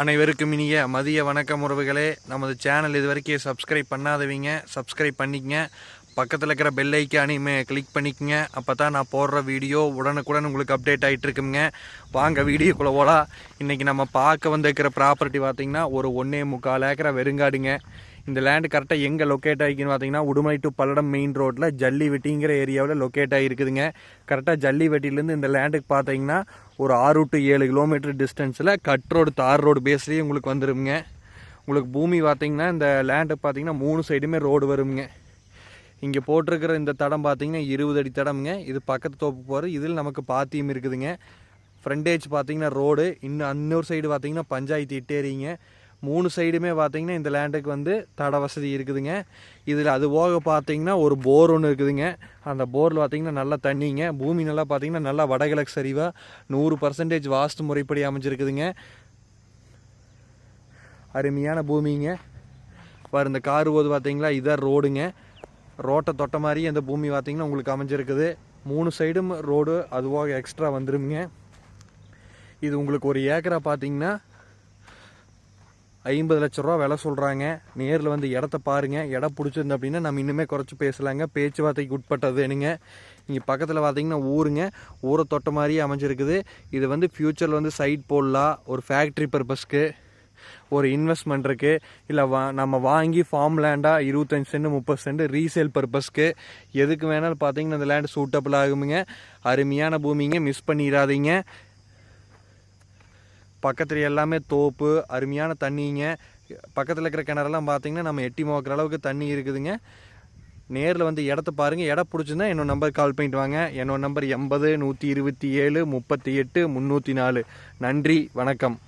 அனைவருக்கும் இனிய மதிய வணக்கம் உறவுகளே. நமது சேனல் இது வரைக்கும் சப்ஸ்கிரைப் பண்ணாதவங்க சப்ஸ்கிரைப் பண்ணிக்கங்க. பக்கத்தில் இருக்கிற பெல் ஐக்கானையுமே கிளிக் பண்ணிக்கங்க. அப்போ தான் நான் போடுற வீடியோ உடனுக்குடன் உங்களுக்கு அப்டேட் ஆகிட்டு இருக்குங்க. வாங்க வீடியோக்குள்ளே போலாம். இன்றைக்கி நம்ம பார்க்க வந்திருக்கிற ப்ராப்பர்ட்டி பார்த்திங்கன்னா ஒரு ஒன்றே முக்கால் ஏக்கரை வெறுங்காடுங்க. இந்த லேண்டு கரெக்டாக எங்கே லொக்கேட் ஆகிக்குன்னு பார்த்தீங்கன்னா உடுமலை டு பல்லடம் மெயின் ரோட்டில் ஜல்லிவெட்டிங்கிற ஏரியாவில் லொக்கேட் ஆகிருக்குதுங்க. கரெக்டாக ஜல்லிவெட்டிலேருந்து இந்த லேண்டுக்கு பார்த்தீங்கன்னா ஒரு ஆறு டு ஏழு கிலோமீட்டர் டிஸ்டன்ஸில் கட் ரோடு தார் ரோடு பேஸ்லேயே உங்களுக்கு வந்துருங்க உங்களுக்கு பூமி பார்த்தீங்கன்னா இந்த லேண்டு பார்த்தீங்கன்னா மூணு சைடுமே ரோடு வருங்க இங்கே போட்டிருக்கிற இந்த தடம் பார்த்தீங்கன்னா இருபது அடி தடம்ங்க. இது பக்கத்து தோப்பு போகிற இதில் நமக்கு பாத்தியம் இருக்குதுங்க. ஃப்ரண்டேஜ் பார்த்தீங்கன்னா ரோடு இன்னும் இன்னொரு சைடு பார்த்தீங்கன்னா பஞ்சாயத்து இட்டேரிங்க. மூணு சைடுமே பார்த்தீங்கன்னா இந்த லேண்டுக்கு வந்து தட வசதி இருக்குதுங்க. இதில் அது போக பார்த்தீங்கன்னா ஒரு போர் ஒன்று இருக்குதுங்க. அந்த போரில் பார்த்தீங்கன்னா நல்லா தண்ணிங்க. பூமி நல்லா பார்த்தீங்கன்னா நல்லா வடகிழக்கு சரிவாக நூறு பர்சன்டேஜ் வாஸ்து முறைப்படி அமைஞ்சிருக்குதுங்க. அருமையான பூமிங்க. பாரு இந்த கார் போது பார்த்தீங்களா இதான் ரோடுங்க. ரோட்டை தொட்ட மாதிரி அந்த பூமி பார்த்தீங்கன்னா உங்களுக்கு அமைஞ்சிருக்குது. மூணு சைடும் ரோடு அதுவாக எக்ஸ்ட்ரா வந்துருங்க இது உங்களுக்கு ஒரு ஏக்கரா பார்த்தீங்கன்னா ஐம்பது லட்ச ரூபா விலை சொல்கிறாங்க நேரில் வந்து இடத்த பாருங்கள் இடம் பிடிச்சிருந்து அப்படின்னா நம்ம இன்னுமே குறைச்சி பேசலாங்க. பேச்சுவார்த்தைக்கு உட்பட்டது வேணுங்க இங்கே பக்கத்தில் பார்த்தீங்கன்னா ஊருங்க. ஊரை தொட்ட மாதிரியே அமைஞ்சிருக்குது. இது வந்து ஃப்யூச்சரில் வந்து சைட் போடலாம். ஒரு ஃபேக்ட்ரி பர்பஸ்க்கு ஒரு இன்வெஸ்ட்மெண்ட் இருக்குது இல்லை வா நம்ம வாங்கி ஃபார்ம் லேண்டாக இருபத்தஞ்சி சென்ட் முப்பது சென்ட் ரீசேல் பர்பஸ்க்கு எதுக்கு வேணாலும் பார்த்தீங்கன்னா இந்த லேண்டு சூட்டபிள் ஆகுமுங்க. அருமையான பூமிங்க. மிஸ் பண்ணிடாதீங்க. பக்கத்தில் எல்லாமே தோப்பு அருமையான தண்ணிங்க. பக்கத்தில் இருக்கிற கிணறெல்லாம் பார்த்தீங்கன்னா நம்ம எட்டி மோக்கிற அளவுக்கு தண்ணி இருக்குதுங்க. நேரில் வந்து இடத்த பாருங்கள் இடம் பிடிச்சிருந்தா என்னோட நம்பர் கால் பண்ணிட்டு வாங்க. என்னோட நம்பர் எண்பது நூற்றி இருபத்தி ஏழு முப்பத்தி எட்டு முந்நூற்றி நாலு. நன்றி வணக்கம்.